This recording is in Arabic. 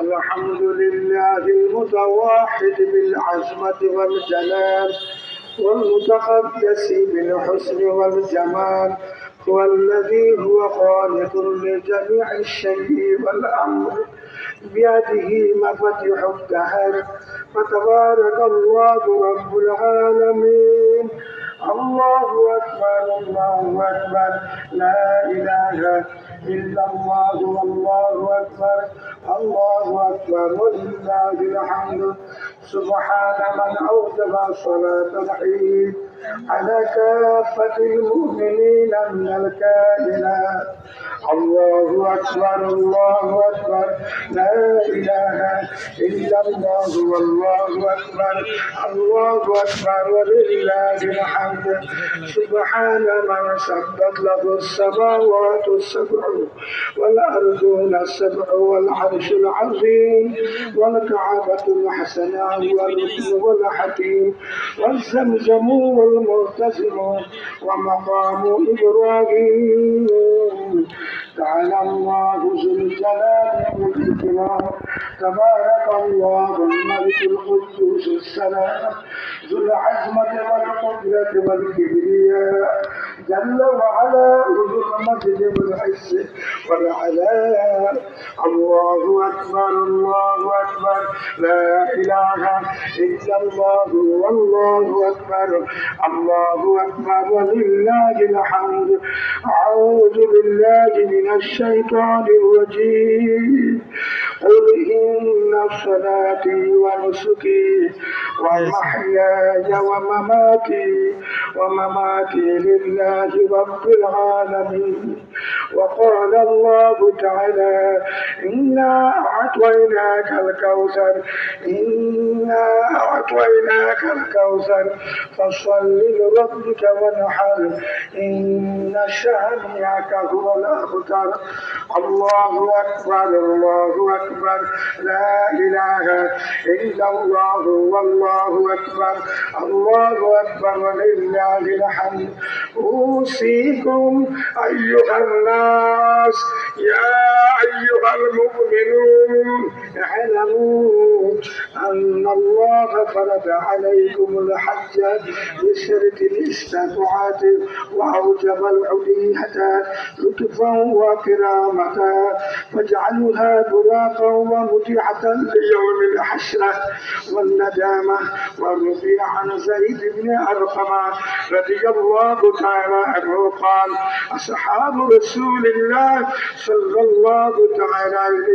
الحمد لله المتواحد بالعزمة والجلال والمتقدس بالحسن والجمال هو الذي هو خالق لجميع الشيء والأمر. بيده مفاتيح الدهر فتبارك الله رب العالمين. أكبر. لا إله إلا الله والله أكبر. الله أكبر. ولله الحمد. سبحان من أوجب صلاة العيد. على كافة المؤمنين من الكائنات. الله أكبر. الله أكبر. إلا الله والله أكبر الله أكبر ولله الحمد. سبحان من سبت له السماوات السبع والأرضون السبع والعرش العظيم والكعبة الحسنة والركن والحكيم والزمزم والمعتصم ومقام إبراهيم. تعالى الله ذو الجلال والإكرام. تبارك الله الملك القدوس السلام. ذو العزمة والقدرة والكبرياء. جل وعلا ذو المجد والعز والعلاء. الله أكبر الله أكبر. لا إله إلا الله والله أكبر. الله أكبر. ولله الحمد. أعوذ بالله من الشيطان الرجيم. قل إن صلاتي ونسكي ومحياي ومماتي ومماتي لله رب العالمين. وقال الله تعالى إنا أعطيناك الكوثر. إنا أعطيناك الكوثر. فصل لربك وانحر. إن شانئك هو الأبتر. الله أكبر الله أكبر. لا إله إلا الله والله أكبر. الله أكبر ولله الحمد. أوصيكم أيها الناس يا أيها المؤمنون اعلموا أن الله فرض عليكم الحج بشرط الاستطاعة وأوجب العلية لطفا وكرامة فاجعلوها براقا ومتيحة ليوم الحشرة والندامة. والرضي عن زيد بن أرقم رضي الله تعالى عنه قال أصحاب رسول الله صلى الله تعالى عليه